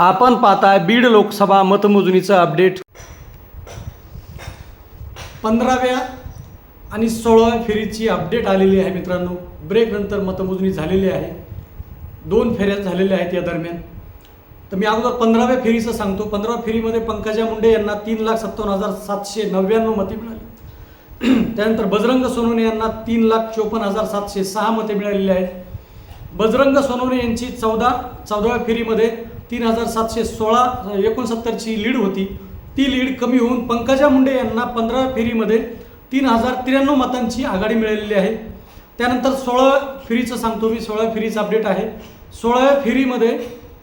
आपण पाहताय बीड लोकसभा मतमोजणीचं अपडेट. पंधराव्या आणि सोळाव्या फेरीची अपडेट आलेली आहे मित्रांनो. ब्रेकनंतर मतमोजणी झालेली आहे. दोन फेऱ्या झालेल्या आहेत या दरम्यान. तर मी अगोदर पंधराव्या फेरीचं सांगतो. पंधराव्या फेरीमध्ये पंकजा मुंडे यांना तीन लाख सत्तावन्न हजार सातशे नव्याण्णव मते मिळाली. त्यानंतर बजरंग सोनवणे यांना तीन लाख चोपन्न हजार सातशे सहा मते मिळालेली आहेत. बजरंग सोनवणे यांची चौदा चौदाव्या फेरीमध्ये तीन हजार सातशे सोळा एकोणसत्तरची लीड होती. ती लीड कमी होऊन पंकजा मुंडे यांना पंधराव्या फेरीमध्ये तीन हजार त्र्याण्णव मतांची आघाडी मिळालेली आहे. त्यानंतर सोळाव्या फेरीचं सांगतो मी सोळा फेरीचं अपडेट आहे. सोळाव्या फेरीमध्ये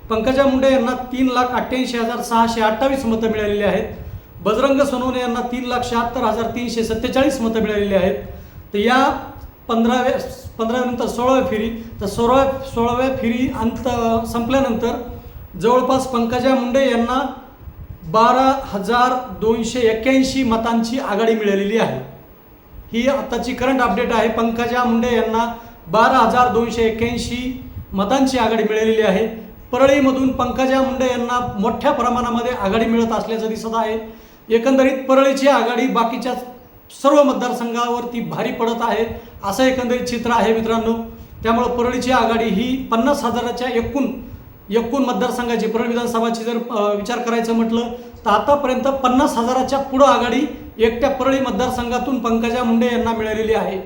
पंकजा मुंडे यांना तीन लाख अठ्ठ्याऐंशी हजार सहाशे अठ्ठावीस मतं मिळालेली आहेत. बजरंग सोनवणे यांना तीन लाख शहात्तर हजार तीनशे सत्तेचाळीस मतं मिळालेली आहेत. तर या पंधराव्या पंधराव्यानंतर सोळाव्या फेरी तर सोळाव्या सोळाव्या फेरी अंत संपल्यानंतर जवळपास पंकजा मुंडे यांना बारा हजार दोनशे एक्क्याऐंशी मतांची आघाडी मिळालेली आहे. ही आताची करंट अपडेट आहे. पंकजा मुंडे यांना बारा हजार दोनशे एक्क्याऐंशी मतांची आघाडी मिळालेली आहे. परळीमधून पंकजा मुंडे यांना मोठ्या प्रमाणामध्ये आघाडी मिळत असल्याचं दिसत आहे. एकंदरीत परळीची आघाडी बाकीच्या सर्व मतदारसंघावरती भारी पडत आहे असं एकंदरीत चित्र आहे मित्रांनो. त्यामुळं परळीची आघाडी ही पन्नास हजाराच्या एकूण एकूण मतदारसंघाची परळ विधानसभाची जर विचार करायचं म्हटलं तर आतापर्यंत पन्नास हजाराच्या पुढं आघाडी एकट्या परळी मतदारसंघातून पंकजा मुंडे यांना मिळालेली आहे.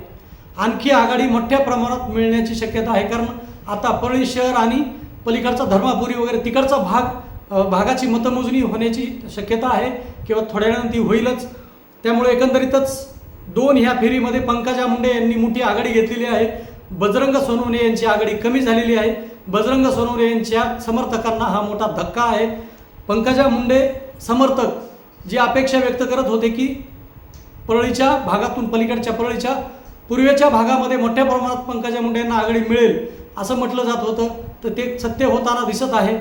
आणखी आघाडी मोठ्या प्रमाणात मिळण्याची शक्यता आहे कारण आता परळी शहर आणि पलीकडचा धर्मापुरी वगैरे तिकडचा भाग भागाची मतमोजणी होण्याची शक्यता आहे किंवा थोड्या वेळानं ती होईलच. त्यामुळे एकंदरीतच दोन ह्या फेरीमध्ये पंकजा मुंडे यांनी मोठी आघाडी घेतलेली आहे. बजरंग सोनवणे यांची आघाडी कमी झालेली आहे. बजरंग सोनवणे यांच्या समर्थकांना हा मोठा धक्का आहे. पंकजा मुंडे समर्थक जी अपेक्षा व्यक्त करत होते की परळीच्या भागातून पलीकडच्या परळीच्या पूर्वेच्या भागामध्ये मोठ्या प्रमाणात पंकजा मुंडे यांना आघाडी मिळेल असं म्हटलं जात होतं. तर ते सत्य होताना दिसत आहे.